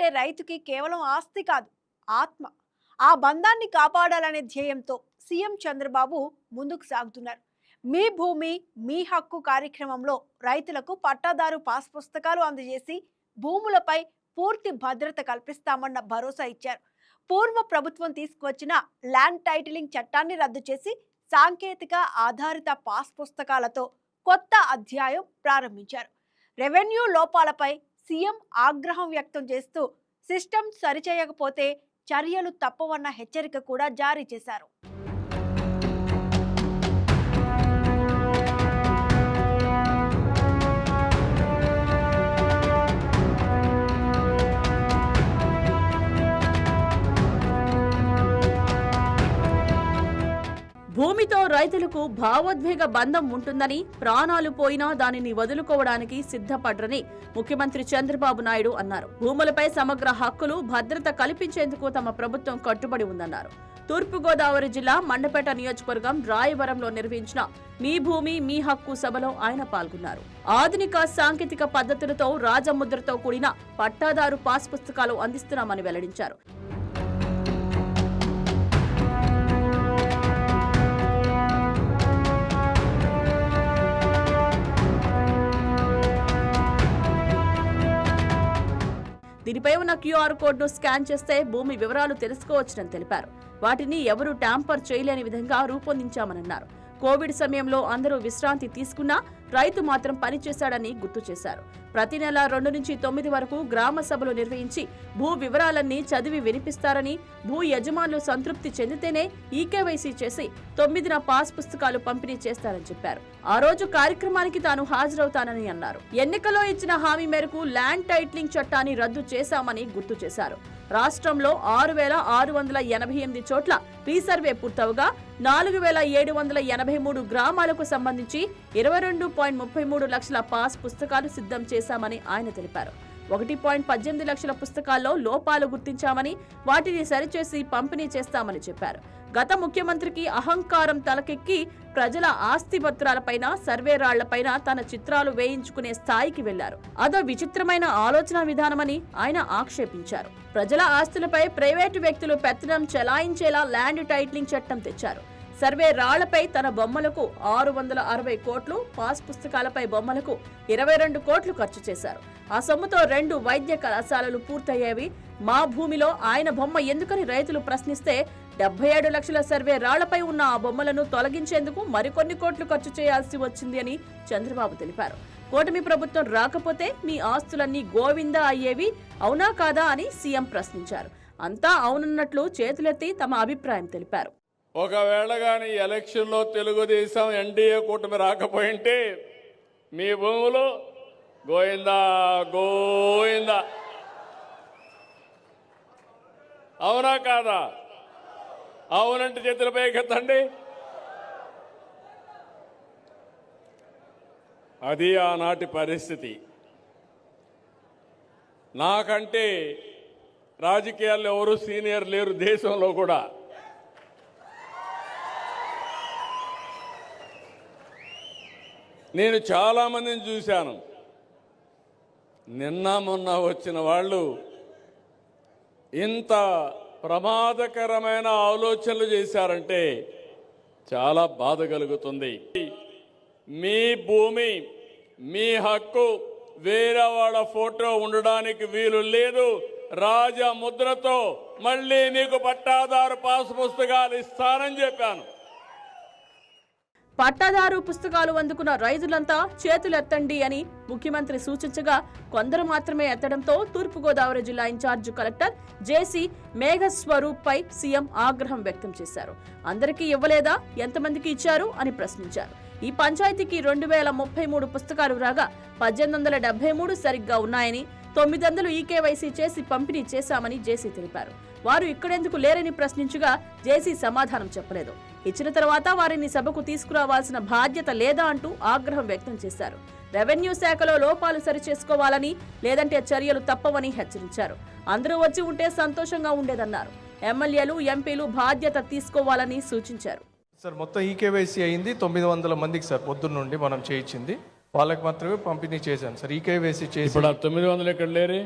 అంటే రైతుకి కేవలం ఆస్తి కాదు ఆత్మ. ఆ బంధాన్ని కాపాడాలనే ధ్యేయంతో సీఎం చంద్రబాబు ముందుకు సాగుతున్నారు. మీ భూమి మీ హక్కు కార్యక్రమంలో రైతులకు పట్టాదారు పాస్ పుస్తకాలు అందజేసి భూములపై పూర్తి భద్రత కల్పిస్తామన్న భరోసా ఇచ్చారు. పూర్వ ప్రభుత్వం తీసుకువచ్చిన ల్యాండ్ టైటిలింగ్ చట్టాన్ని రద్దు చేసి సాంకేతిక ఆధారిత పాస్ పుస్తకాలతో కొత్త అధ్యాయం ప్రారంభించారు. రెవెన్యూ లోపాలపై సీఎం ఆగ్రహం వ్యక్తం చేస్తూ సిస్టమ్ సరిచేయకపోతే చర్యలు తప్పవన్న హెచ్చరిక కూడా జారీ చేశారు. భూమితో రైతులకు భావోద్వేగ బంధం ఉంటుందని ప్రాణాలు పోయినా దానిని వదులుకోవడానికి సిద్ధపడ్రని ముఖ్యమంత్రి చంద్రబాబు నాయుడు అన్నారు. భూములపై సమగ్ర హక్కులు భద్రత కల్పించేందుకు తమ ప్రభుత్వం కట్టుబడి ఉందన్నారు. తూర్పుగోదావరి జిల్లా మండపేట నియోజకవర్గం రాయవరంలో నిర్వహించిన మీ భూమి మీ హక్కు సభలో ఆయన పాల్గొన్నారు. ఆధునిక సాంకేతిక పద్ధతులతో రాజముద్రతో కూడిన పట్టాదారు పాస్ పుస్తకాలు అందిస్తున్నామని వెల్లడించారు. దీనిపై ఉన్న క్యూఆర్ కోడ్ను స్కాన్ చేస్తే భూమి వివరాలు తెలుసుకోవచ్చని తెలిపారు. వాటిని ఎవరూ ట్యాంపర్ చేయలేని విధంగా రూపొందించామన్నారు కోవిడ్ సమయంలో అందరూ విశ్రాంతి తీసుకున్నా రైతు మాత్రం పనిచేశాడని గుర్తు చేశారు. ప్రతి నెల రెండు నుంచి తొమ్మిది వరకు గ్రామ సభలు నిర్వహించి భూ వివరాలన్నీ చదివి వినిపిస్తారని భూ యజమానులు సంతృప్తి చెందితేనే ఈకేవైసీ చేసి తొమ్మిదిన పాస్ పుస్తకాలు పంపిణీ చేస్తారని చెప్పారు. ఆ రోజు కార్యక్రమానికి తాను హాజరవుతానని అన్నారు. ఎన్నికలో ఇచ్చిన హామీ మేరకు ల్యాండ్ టైట్లింగ్ చట్టాన్ని రద్దు చేశామని గుర్తు చేశారు. రాష్ట్రంలో ఆరు వేల ఆరు వందల ఎనభై ఎనిమిది చోట్ల రీసర్వే పూర్తవగా నాలుగు వేల ఏడు వందల ఎనభై మూడు గ్రామాలకు సంబంధించి ఇరవై రెండు పాయింట్ ముప్పై మూడు లక్షల పాస్ పుస్తకాలు సిద్ధం చేశామని ఆయన తెలిపారు. ఒకటి పాయింట్ పద్దెనిమిది లక్షల పుస్తకాల్లో లోపాలు గుర్తించామని వాటిని సరిచేసి పంపిణీ చేస్తామని చెప్పారు. గత ముఖ్యమంత్రికి అహంకారం తలకెక్కి ప్రజల ఆస్తి పత్రాలపైన సర్వే రాళ్ళపైన తన చిత్రాలు వేయించుకునే స్థాయికి వెళ్ళారు అదో విచిత్రమైన ఆలోచన విధానమని ఆయన ఆక్షేపించారు. ప్రజల ఆస్తులపై ప్రైవేటు వ్యక్తులు పెత్తనం చెలాయించేలా ల్యాండ్ టైట్లింగ్ చట్టం తెచ్చారు. సర్వే రాళ్ళపై తన బొమ్మలకు ఆరు వందల అరవై కోట్లు పాస్ పుస్తకాలపై బొమ్మలకు ఇరవై రెండు కోట్లు ఖర్చు చేశారు. ఆ సొమ్ముతో రెండు వైద్య కళాశాలలు పూర్తయ్యేవి. మా భూమిలో ఆయన బొమ్మ ఎందుకని రైతులు ప్రశ్నిస్తే డెబ్బై ఏడు లక్షల సర్వే రాళ్ళపై ఉన్న ఆ బొమ్మలను తొలగించేందుకు మరికొన్ని కోట్లు ఖర్చు చేయాల్సి వచ్చింది అని చంద్రబాబు తెలిపారు. కూటమి ప్రభుత్వం రాకపోతే మీ ఆస్తులన్నీ గోవిందా అయ్యేవి అవునా కాదా అని సీఎం ప్రశ్నించారు. అంతా అవునన్నట్లు చేతులెత్తి తమ అభిప్రాయం తెలిపారు. ఒకవేళ కానీ ఎలక్షన్లో తెలుగుదేశం ఎన్డీఏ కూటమి రాకపోయింటే మీ భూములు గోయిందా గోయిందా అవునా కాదా? అవునంటే చేతులపై ఎత్తండి అది ఆనాటి పరిస్థితి. నాకంటే రాజకీయాల్లో ఎవరు సీనియర్ లేరు దేశంలో కూడా. నేను చాలామందిని చూశాను. నిన్న మొన్న వచ్చిన వాళ్ళు ఇంత ప్రమాదకరమైన ఆలోచనలు చేశారంటే చాలా బాధ కలుగుతుంది. మీ భూమి మీ హక్కు వేరే వాళ్ళ ఫోటో ఉండడానికి వీలు లేదు. రాజముద్రతో మళ్ళీ మీకు పట్టాదారు పాస్ పుస్తకాలు ఇస్తానని చెప్పాను. పట్టాదారు పుస్తకాలు అందుకున్న రైతులంతా చేతులెత్తండి అని ముఖ్యమంత్రి సూచించగా కొందరు మాత్రమే ఎత్తడంతో తూర్పుగోదావరి జిల్లా ఇన్ఛార్జ్ కలెక్టర్ జేసీ మేఘస్వరూప్ పై సీఎం ఆగ్రహం వ్యక్తం చేశారు. అందరికీ ఇవ్వలేదా? ఎంతమందికి ఇచ్చారు? అని ప్రశ్నించారు. ఈ పంచాయతీకి రెండు వేల ముప్పై మూడు పుస్తకాలు రాగా పద్దెనిమిది వందల డెబ్బై మూడు సరిగ్గా ఉన్నాయని తొమ్మిది వందలు ఈకేవైసీ చేసి పంపిణీ చేశామని జేసీ తెలిపారు. వారు ఇక్కడెందుకు లేరని ప్రశ్నించగా జేసీ సమాధానం చెప్పలేదు. ఇచ్చిన తర్వాత వారిని సభకు తీసుకురావాల్సిన బాధ్యత లేదా అంటూ ఆగ్రహం వ్యక్తం చేశారు. రెవెన్యూ శాఖలో లోపాలు సరిచేసుకోవాలని లేదంటే చర్యలు తప్పవని హెచ్చరించారు. అందరూ వచ్చి ఉంటే సంతోషంగా ఉండేదన్నారు. ఎమ్మెల్యేలు ఎంపీలు బాధ్యత తీసుకోవాలని సూచించారు. సార్ మొత్తం ఈకేవైసీ అయింది తొమ్మిది వందల మందికి సార్ పొద్దున్న నుండి మనం చేయించింది. వాళ్ళకి మాత్రమే పంపిణీ చేశాను సార్ ఈకేవైసీ చేసి. ఇప్పుడు ఆ తొమ్మిది వందలు ఎక్కడ లేరు?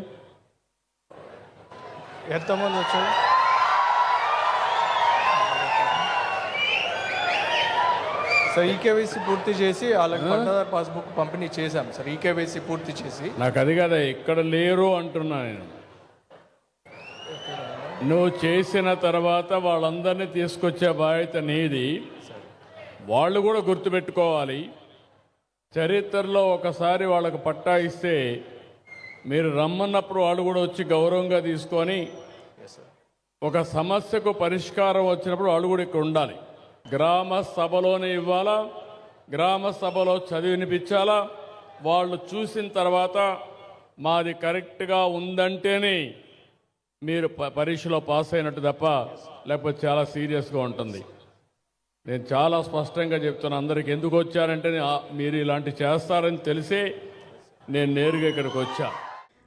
ఎంతమంది వచ్చారు సార్ ఈకేవైసీ పూర్తి చేసి వాళ్ళకి పట్టాదారు పాస్బుక్ పంపిణీ చేశాం సార్ ఈకేవైసీ పూర్తి చేసి. నాకు అది కదా ఇక్కడ లేరు అంటున్నా నేను. నువ్వు చేసిన తర్వాత వాళ్ళందరినీ తీసుకొచ్చే బాధ్యత నీది. వాళ్ళు కూడా గుర్తుపెట్టుకోవాలి. చరిత్రలో ఒకసారి వాళ్ళకు పట్టా ఇస్తే మీరు రమ్మన్నప్పుడు వాళ్ళు కూడా వచ్చి గౌరవంగా తీసుకొని ఒక సమస్యకు పరిష్కారం వచ్చినప్పుడు వాళ్ళు కూడా ఇక్కడ ఉండాలి. గ్రామ సభలోనే ఇవ్వాలా? గ్రామ సభలో చదివినిపించాలా? వాళ్ళు చూసిన తర్వాత మాది కరెక్ట్గా ఉందంటేనే మీరు పరీక్షలో పాస్ అయినట్టు తప్ప లేకపోతే చాలా సీరియస్గా ఉంటుంది. నేను చాలా స్పష్టంగా చెప్తున్నా అందరికి ఎందుకు వచ్చారంటే మీరు ఇలాంటి చేస్తారని తెలిసే నేను నేరుగా ఇక్కడికి వచ్చా.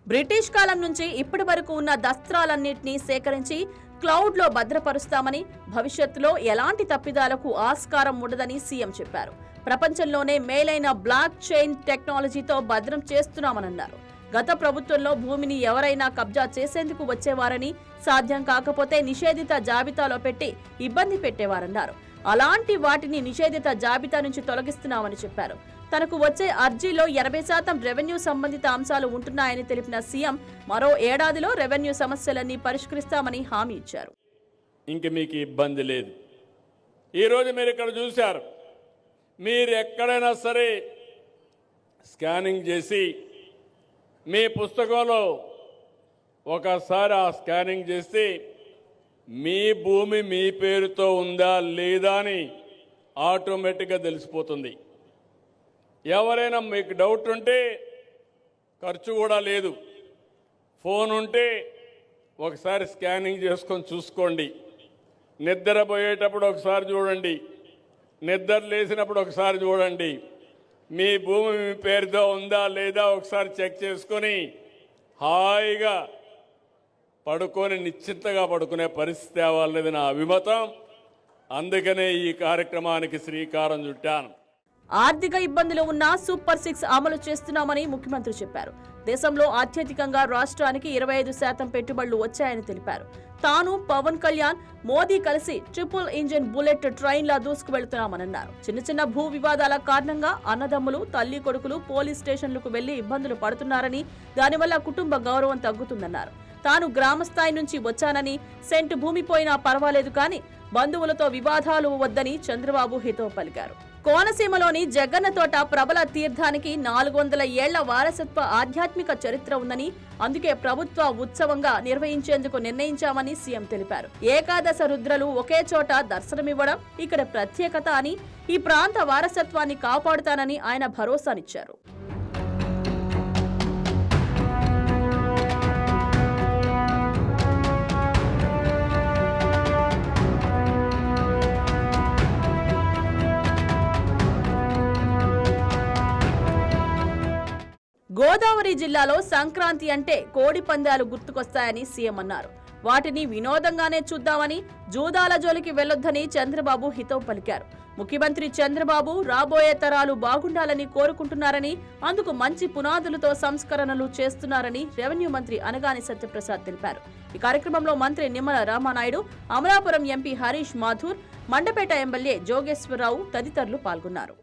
బ్రిటిష్ కాలం నుంచి ఇప్పటి వరకు ఉన్న దస్త్రాలన్నింటినీ సేకరించి క్లౌడ్లో భద్రపరుస్తామని భవిష్యత్తులో ఎలాంటి తప్పిదాలకు ఆస్కారం ఉండదని సీఎం చెప్పారు. ప్రపంచంలోనే మేలైన బ్లాక్ చైన్ టెక్నాలజీతో భద్రం చేస్తున్నామన్నారు గత ప్రభుత్వంలో భూమిని ఎవరైనా కబ్జా చేసేందుకు వచ్చేవారని సాధ్యం కాకపోతే నిషేధిత జాబితాలో పెట్టి ఇబ్బంది పెట్టేవారన్నారు. అలాంటి వాటిని నిషేధిత జాబితా నుంచి తొలగిస్తున్నామని చెప్పారు. తనకు వచ్చే అర్జీలో ఎనభై శాతం రెవెన్యూ సంబంధిత అంశాలు ఉంటున్నాయని తెలిపిన సీఎం మరో ఏడాదిలో రెవెన్యూ సమస్యలన్నీ పరిష్కరిస్తామని హామీ ఇచ్చారు. ఇంక మీకు ఇబ్బంది లేదు. ఈరోజు మీరు ఇక్కడ చూశారు. మీరు ఎక్కడైనా సరే స్కానింగ్ చేసి మీ పుస్తకంలో ఒకసారి ఆ స్కానింగ్ చేస్తే మీ భూమి మీ పేరుతో ఉందా లేదా అని ఆటోమేటిక్గా తెలిసిపోతుంది. ఎవరైనా మీకు డౌట్ ఉంటే ఖర్చు కూడా లేదు. ఫోన్ ఉంటే ఒకసారి స్కానింగ్ చేసుకొని చూసుకోండి. నిద్రపోయేటప్పుడు ఒకసారి చూడండి. నిద్ర లేసినప్పుడు ఒకసారి చూడండి. మీ భూమి మీ పేరుతో ఉందా లేదా ఒకసారి చెక్ చేసుకొని హాయిగా పడుకొని నిశ్చింతగా పడుకునే పరిస్థితి అవ్వాలనేది నా అభిమతం. అందుకనే ఈ కార్యక్రమానికి శ్రీకారం చుట్టాను. ఆర్థిక ఇబ్బందులు ఉన్నా సూపర్ సిక్స్ అమలు చేస్తున్నామని ముఖ్యమంత్రి చెప్పారు. దేశంలో అత్యధికంగా రాష్ట్రానికి ఇరవై ఐదు శాతం పెట్టుబడులు వచ్చాయని తెలిపారు. తాను పవన్ కళ్యాణ్ మోదీ కలిసి ట్రిపుల్ ఇంజిన్ బుల్లెట్ ట్రైన్లా దూసుకు దూసుకువెళ్తున్నామన్నారు చిన్న చిన్న భూ వివాదాల కారణంగా అన్నదమ్ములు తల్లి కొడుకులు పోలీస్ స్టేషన్లకు వెళ్ళి ఇబ్బందులు పడుతున్నారని దానివల్ల కుటుంబ గౌరవం తగ్గుతుందన్నారు. తాను గ్రామ స్థాయి నుంచి వచ్చానని సెంట్ భూమి పోయినా పర్వాలేదు కానీ బంధువులతో వివాదాలు వద్దని చంద్రబాబు హితవు పలికారు. కోనసీమలోని జగన్నతోట ప్రబల తీర్థానికి నాలుగు వందల ఏళ్ళ వారసత్వ ఆధ్యాత్మిక చరిత్ర ఉందని అందుకే ప్రభుత్వ ఉత్సవంగా నిర్వహించేందుకు నిర్ణయించామని సీఎం తెలిపారు. ఏకాదశ రుద్రలు ఒకే చోట దర్శనమివ్వడం ఇక్కడ ప్రత్యేకత అని ఈ ప్రాంత వారసత్వాన్ని కాపాడుతానని ఆయన భరోసానిచ్చారు. గోదావరి జిల్లాలో సంక్రాంతి అంటే కోడి పందాలు గుర్తుకొస్తాయని సీఎం అన్నారు. వాటిని వినోదంగానే చూద్దామని జూదాల జోలికి వెళ్ళొద్దని చంద్రబాబు హితవు పలికారు. ముఖ్యమంత్రి చంద్రబాబు రాబోయే తరాలు బాగుండాలని కోరుకుంటున్నారని అందుకు మంచి పునాదులతో సంస్కరణలు చేస్తున్నారని రెవెన్యూ మంత్రి అనగాని సత్యప్రసాద్ తెలిపారు. ఈ కార్యక్రమంలో మంత్రి నిమ్మల రామానాయుడు అమలాపురం ఎంపీ హరీష్ మాథూర్ మండపేట ఎమ్మెల్యే జోగేశ్వరరావు తదితరులు పాల్గొన్నారు.